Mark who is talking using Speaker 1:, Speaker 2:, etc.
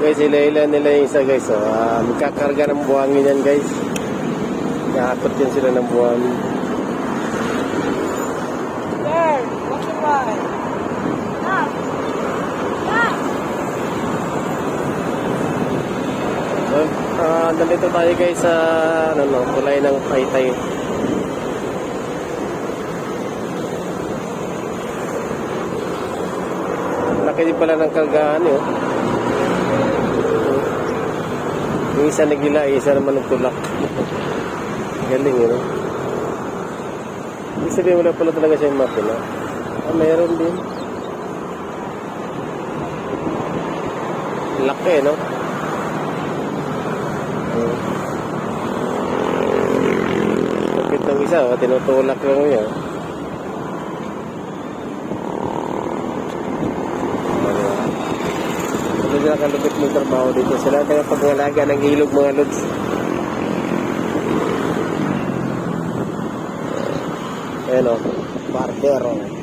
Speaker 1: guys, ila-ila nila yung isa guys. Oh. Ah, magkakarga ng buhangin yan guys. Nakakot yan sila ng buhangin.
Speaker 2: There, watch your right.
Speaker 1: So, ah, nandito tayo guys sa ano, no, tulay ng Taytay. Laki din pala ng kargaan eh. oh. Yung isa nagila, isa naman nagtulak. Galing yun. Eh, Ibig sabihin wala pala talaga siyang makina. Ah, meron din. Laki, no? Kapit ng isa, oh, tinutulak lang niya. Ano na kalupit mong trabaho dito? Lahat ng pangalaga ng ilog mga lods. Ayan o, barbero.